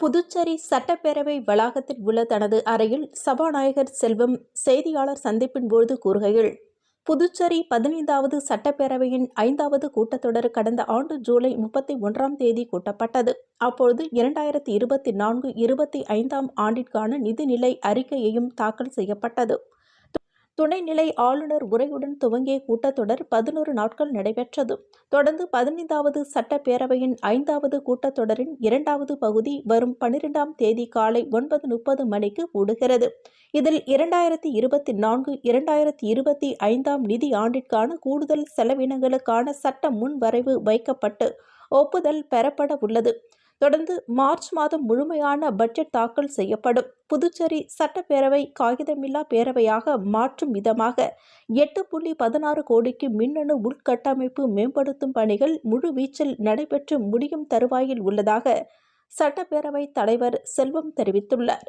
புதுச்சேரி சட்டப்பேரவை வளாகத்தில் உள்ள தனது அறையில் சபாநாயகர் செல்வம் செய்தியாளர் சந்திப்பின் போது கூறுகையில் புதுச்சேரி பதினைந்தாவது சட்டப்பேரவையின் ஐந்தாவது கூட்டத்தொடர் கடந்த ஆண்டு ஜூலை முப்பத்தி ஒன்றாம் தேதி கூட்டப்பட்டது. அப்பொழுது இரண்டாயிரத்தி இருபத்தி நான்கு இருபத்தி ஐந்தாம் ஆண்டிற்கான நிதிநிலை அறிக்கையையும் தாக்கல் செய்யப்பட்டது. துணைநிலை ஆளுநர் உரையுடன் துவங்கிய கூட்டத்தொடர் பதினோரு நாட்கள் நடைபெற்றது தொடர்ந்து பதினைந்தாவது சட்டப்பேரவையின் ஐந்தாவது கூட்டத்தொடரின் இரண்டாவது பகுதி வரும் பனிரெண்டாம் தேதி காலை ஒன்பது முப்பது மணிக்கு கூடுகிறது இதில் இரண்டாயிரத்தி இருபத்தி நான்கு இரண்டாயிரத்தி இருபத்தி ஐந்தாம் நிதி ஆண்டிற்கான கூடுதல் செலவினங்களுக்கான சட்ட முன்வரைவு வைக்கப்பட்டு ஒப்புதல் பெறப்பட உள்ளது. தொடர்ந்து மார்ச் மாதம் முழுமையான பட்ஜெட் தாக்கல் செய்யப்படும். புதுச்சேரி சட்டப்பேரவை காகிதமில்லா பேரவையாக மாற்றும் விதமாக எட்டு புள்ளி பதினாறு கோடிக்கு மின்னணு உள்கட்டமைப்பு மேம்படுத்தும் பணிகள் முழுவீச்சில் நடைபெற்று முடியும் தருவாயில் உள்ளதாக சட்டப்பேரவை தலைவர் செல்வம் தெரிவித்துள்ளார்.